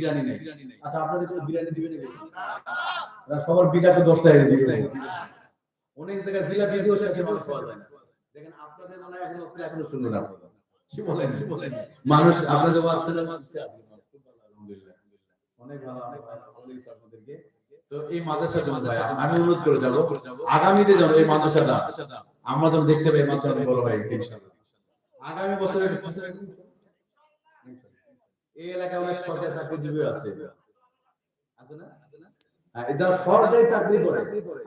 বিরিয়ানি নেই। আচ্ছা আপনাদের তো বিরিয়ানি দিবেন সবার বিকাশে দশ টাকা দিবে অনেক জায়গায় জিলাপি দিয়েও শেষে মানুষ পাওয়া যায় না। দেখেন আপনাদের মনে হয় এখনও এখনও শুনলেন আপনারা কি বলেন? কি বলেন? মানুষ আপনাদের ওয়াজ শুনে আলহামদুলিল্লাহ অনেক ভালো অনেক ভালো। আপনাদেরকে। তো এই মাদ্রাসার জন্য আমি অনুরোধ করে যাব। আগামীতে যেন এই মাদ্রাসাটা আমরা যেন দেখতে পাই মাদ্রাসা বড় হয় ইনশাআল্লাহ। আগামী বছরে এই এলাকায় অনেক সরকারি চাকরিজীবী আছে। আছে না? সরকারি চাকরি করে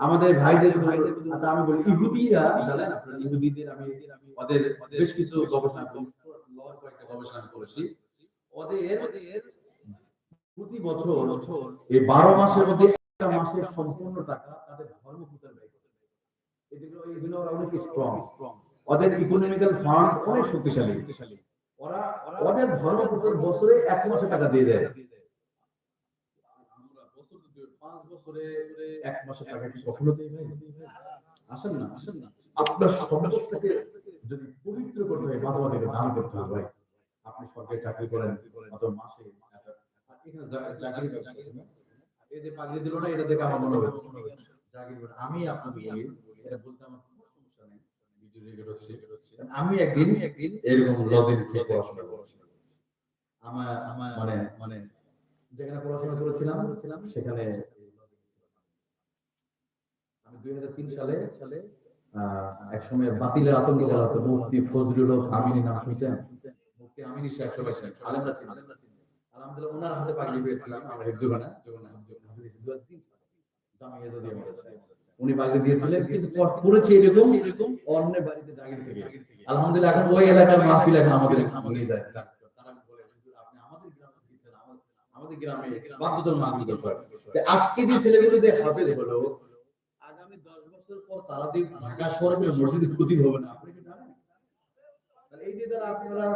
আমাদের ভাইদের ভাইদের আচ্ছা আমি বলি ইহুদিরা জানেন আপনারা ইহুদিদের আমি ওদের বেশ কিছু গবেষণা করেছি কয়েকটা গবেষণা করেছি। ওদের প্রতি বছর এই বারো মাসের মধ্যে একটা মাসের সম্পূর্ণ টাকা তাদের ধর্ম প্রচার ব্যয় করে ওরা অনেক স্ট্রং ওদের ইকোনমিক্যাল ফান্ড অনেক শক্তিশালী। ওদের ধর্ম বছরে এক মাসে টাকা দিয়ে দেয়। আমরা বছর পাঁচ বছরে এক মাসে টাকা কি কখনো ভাই? আসেন না। আসেন না। আপনার সম্পদটাকে যদি পবিত্র করতে হয় মাঝে মাঝে দান করতে হবে ভাই। আপনি সরকারি চাকরি করেন অত মাসে এখানে চাকরি না? এই যে পাগড়ি দিল না এটা দেখে আমার মনে হচ্ছে। আমি আপনাকে এটা বলতে আমার আমি একদিন একদিন এরকম লজিক পড়াশোনা করছি। আমার আমার মানে মানে যেখানে পড়াশোনা করেছিলাম করেছিলাম সেখানে আমি দুই হাজার তিন সালে সালে এক সময় বাতিলের আতঙ্ক বলা হতো। মুফতি ফজলুল হক আমিনী নাম শুনছেন? মুফতি আমিনী সাহেব সবাই সাহেব আলেমরা চিনেন। আলহামদুলিল্লাহ ওনার হাতে পাগড়ি পেয়েছিলাম। আমরা এজাজি মাদ্রাসায়। উনি দিয়েছিলেন কিন্তু পড়েছে এরকম অন্যের বাড়িতে জাগির থেকে। আলহামদুলিল্লাহ এখন ওই এলাকার মাহফিল এখন আমাদের নিয়ে যায়। তারা বলে "হুজুর, আপনি আমাদের গ্রামে দিচ্ছেন আমাদের- আমাদের গ্রামে বাধ্যতার মাহফিল করতে হবে। আজকে যে ছেলেগুলো যে হাফেজ হলো আগামী দশ বছর পর ক্ষতি হবে না আপনি জানেন? এই যে আপনারা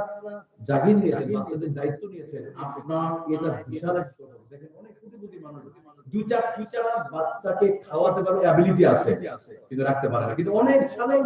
নিয়েছেন দায়িত্ব নিয়েছেন আপনার এটা বিশাল অনেক কোটিপতি মানুষ দুইটা দুইটা বাচ্চাকে খাওয়াতে পারে অ্যাবিলিটি আছে কিন্তু রাখতে পারে না কিন্তু অনেক সাধারণ।